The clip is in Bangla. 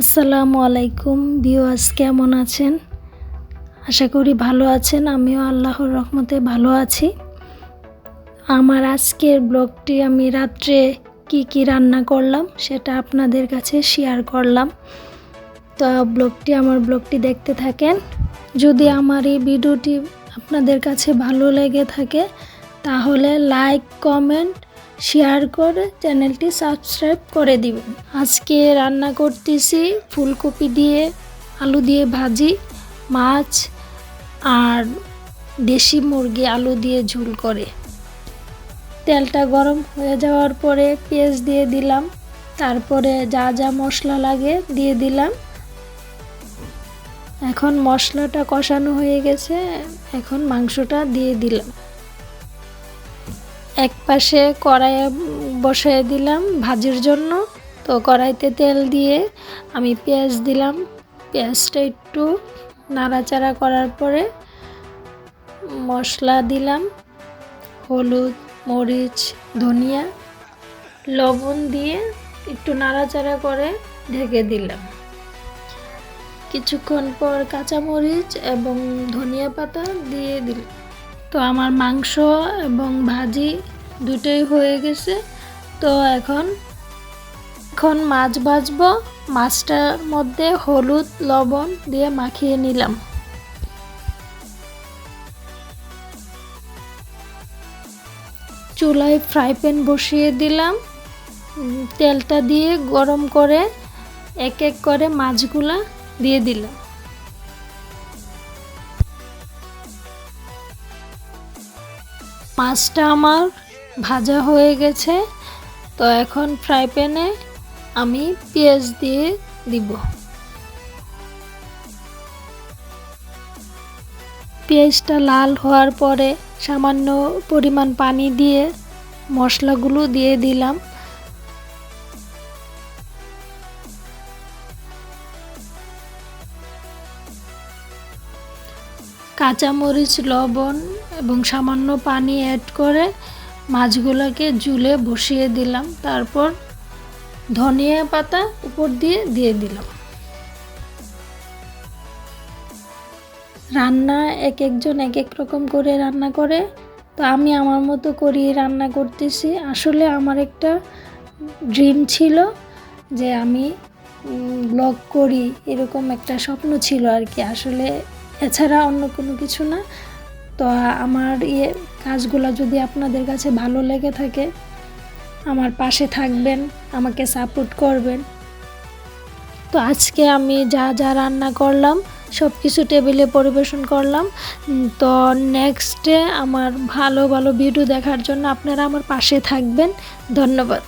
আসসালামু আলাইকুম বিওয়াজ কেমন আছেন? আশা করি ভালো আছেন, আমিও আল্লাহর রহমতে ভালো আছি। আমার আজকের ব্লগটি আমি রাত্রে কি কি রান্না করলাম সেটা আপনাদের কাছে শেয়ার করলাম। তো ব্লগটি, আমার ব্লগটি দেখতে থাকেন। যদি আমার এই ভিডিওটি আপনাদের কাছে ভালো লেগে থাকে, তাহলে লাইক, কমেন্ট শেয়ার করে চ্যানেলটি সাবস্ক্রাইব করে দিবেন। আজকে রান্না করতেছি ফুলকপি দিয়ে, আলু দিয়ে ভাজি, মাছ আর দেশি মুরগি আলু দিয়ে ঝুল করে। তেলটা গরম হয়ে যাওয়ার পরে পেঁয়াজ দিয়ে দিলাম। তারপরে যা যা মশলা লাগে দিয়ে দিলাম। এখন মশলাটা কষানো হয়ে গেছে। এখন মাংসটা দিয়ে দিলাম। এক পাশে কড়াই বসায় দিলাম ভাজির জন্য। তো কড়াইতে তেল দিয়ে আমি পেঁয়াজ দিলাম। পেঁয়াজটা একটু নাড়াচাড়া করার পরে মশলা দিলাম। হলুদ, মরিচ, ধনিয়া, লবণ দিয়ে একটু নাড়াচাড়া করে ঢেকে দিলাম। কিছুক্ষণ পর কাঁচামরিচ এবং ধনিয়া পাতা দিয়ে দিলাম। তো আমার মাংস এবং ভাজি দুটোই হয়ে গেছে। তো এখন এখন মাছ ভাজবো। মাছটার মধ্যে হলুদ, লবণ দিয়ে মাখিয়ে নিলাম। চুলায় ফ্রাই প্যান বসিয়ে দিলাম। তেলটা দিয়ে গরম করে এক এক করে মাছগুলা দিয়ে দিলাম। মাছটা আমার ভাজা হয়ে গেছে, তো এখন ফ্রাই প্যানে আমি পেঁয়াজ দিয়ে দিব। পেঁয়াজটা লাল হওয়ার পরে সামান্য পরিমাণ পানি দিয়ে মশলাগুলো দিয়ে দিলাম। কাঁচামরিচ, লবণ এবং সামান্য পানি অ্যাড করে মাছগুলোকে জুলে বসিয়ে দিলাম, তারপর ধনিয়া পাতা উপর দিয়ে দিয়ে দিলাম। রান্না এক একজন এক এক রকম করে রান্না করে, তো আমি আমার মতো করি রান্না করতেছি। আসলে আমার একটা ড্রিম ছিল যে আমি ব্লগ করি, এরকম একটা স্বপ্ন ছিল আর কি। আসলে এছাড়া অন্য কোনো কিছু না। তো আমার ইয়ে কাজগুলো যদি আপনাদের কাছে ভালো লেগে থাকে, আমার পাশে থাকবেন, আমাকে সাপোর্ট করবেন। তো আজকে আমি যা যা রান্না করলাম সব কিছু টেবিলে পরিবেশন করলাম। তো নেক্সটে আমার ভালো ভালো ভিডিও দেখার জন্য আপনারা আমার পাশে থাকবেন। ধন্যবাদ।